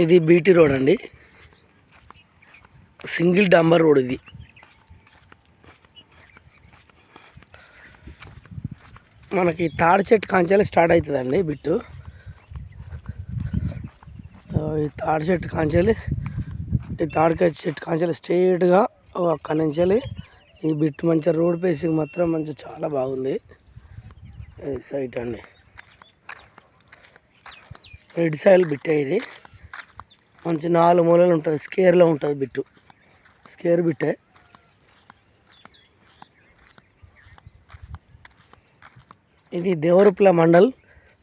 ఇది BT road అండి. Single డంబర్ రోడ్ ఇది. మనకి తాడి చెట్టు కాంచాలి స్టార్ట్ అవుతుందండి బిట్టు. ఈ తాడి చెట్టు కాంచాలి ఈ తాడికాయ చెట్టు కాంచాలి స్ట్రైట్గా అక్కడి నుంచి ఈ బిట్టు మంచిగా రోడ్ పేసింగ్ మాత్రం మంచిగా చాలా బాగుంది. సైట్ అండి. రెడ్ సాయిల్ బిట్టే ఇది. మంచి నాలుగు మూలలు ఉంటుంది. స్కేర్లో ఉంటుంది బిట్టు. స్కేర్ బిట్టే. ఇది దేవరుప్ల మండల్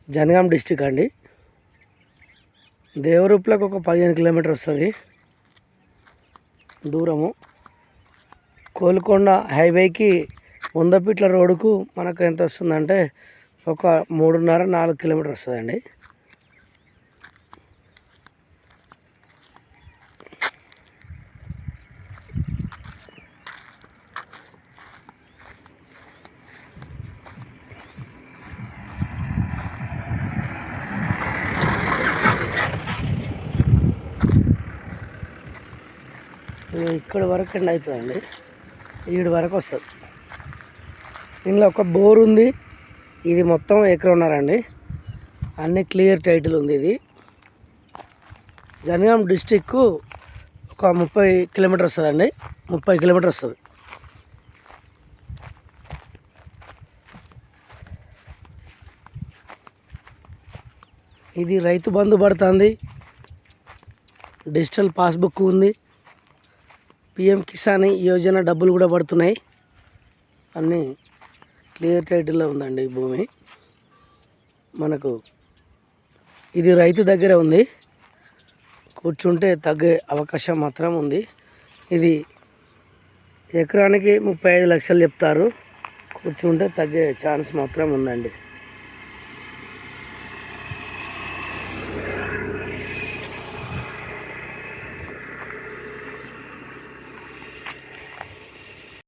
జనగాం డిస్టిక్ అండి. దేవరూప్లకు ఒక పదిహేను కిలోమీటర్ వస్తుంది. దూరము. కోల్కొండ హైవేకి వందపీట్ల రోడ్డుకు మనకు ఎంత వస్తుందంటే ఒక మూడున్నర నాలుగు కిలోమీటర్ వస్తుందండి. ఇక్కడ వరకు ఎండ్ అవుతుందండి. ఈడు వరకు వస్తుంది. ఇందులో ఒక బోర్ ఉంది. ఇది మొత్తం ఎకరన్నారండి. అన్ని క్లియర్ టైటిల్ ఉంది ఇది. జనగాం డిస్టిక్ ఒక ముప్పై కిలోమీటర్ వస్తుందండి. ముప్పై కిలోమీటర్ వస్తుంది. ఇది రైతు బంధు పడుతుంది. డిజిటల్ పాస్బుక్ ఉంది. పిఎం కిసాన్ యోజన డబ్బులు కూడా పడుతున్నాయి. అన్నీ క్లియర్ టైటిల్లో ఉందండి ఈ భూమి. మనకు ఇది రైతు దగ్గర ఉంది. కూర్చుంటే తగ్గే అవకాశం మాత్రం ఉంది. ఇది ఎకరానికి ముప్పై ఐదు లక్షలు చెప్తారు. కూర్చుంటే తగ్గే ఛాన్స్ మాత్రం ఉందండి.